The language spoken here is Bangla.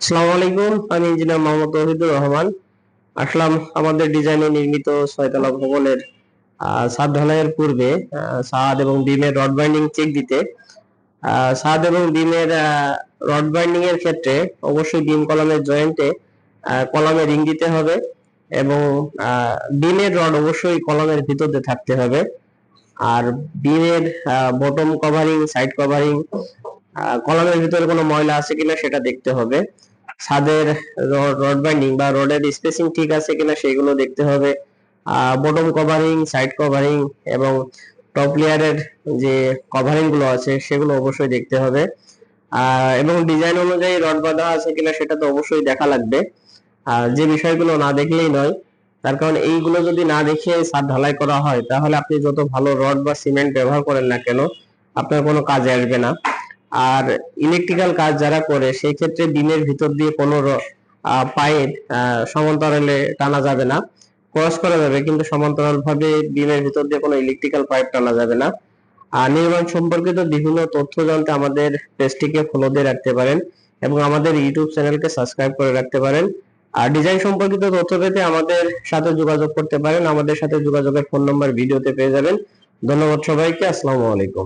আসসালামু আলাইকুম। আমি ইঞ্জিনিয়ার মোহাম্মদ তৌহিদুর রহমান। আসলাম আমাদের ডিজাইনে নির্মিত ছয়তলা ভবনের ছাদ ঢালাইয়ের পূর্বে ছাদ এবং বিমের রড বাইন্ডিং চেক দিতে। ছাদ এবং বিমের রড বাইন্ডিং এর ক্ষেত্রে অবশ্যই বিম কলামের জয়েন্টে কলামে রিং দিতে হবে এবং বিমের রড অবশ্যই কলামের ভিতরে থাকতে হবে। আর বিমের বটম কভারিং সাইড কভারিং কলামের ভিতরে কোনো ময়লা আছে কিনা সেটা দেখতে হবে। ছাদের রড বাইন্ডিং বা রডের স্পেসিং ঠিক আছে কিনা সেগুলো দেখতে হবে। বটম কভারিং সাইড কভারিং এবং টপ লেয়ারের যে কভারিংগুলো আছে সেগুলো অবশ্যই দেখতে হবে। এবং ডিজাইন অনুযায়ী রড বাঁধা আছে কিনা সেটা তো অবশ্যই দেখা লাগবে। যে বিষয়গুলো না দেখলেই নয়। তার কারণ এইগুলো যদি না দেখে ছাদ ঢালাই করা হয়, তাহলে আপনি যত ভালো রড বা সিমেন্ট ব্যবহার করেন না কেন, আপনার কোনো কাজে আসবে না। আর ইলেকট্রিক্যাল কাজ যারা করে, সেই ক্ষেত্রে বিমের ভিতর দিয়ে কোনো পাইপ সমান্তরালে টানা যাবে না। ক্রস করা যাবে, কিন্তু সমান্তরাল ভাবে বিমের ভিতর দিয়ে কোনো ইলেকট্রিক্যাল পাইপ টানা যাবে না। আর নির্মাণ সম্পর্কিত বিভিন্ন তথ্য জানতে আমাদের পেজটিকে ফলো দিয়ে রাখতে পারেন এবং আমাদের ইউটিউব চ্যানেলকে সাবস্ক্রাইব করে রাখতে পারেন। আর ডিজাইন সম্পর্কিত তথ্য পেতে আমাদের সাথে যোগাযোগ করতে পারেন। আমাদের সাথে যোগাযোগের ফোন নাম্বার ভিডিওতে পেয়ে যাবেন। ধন্যবাদ সবাইকে, আসসালামু আলাইকুম।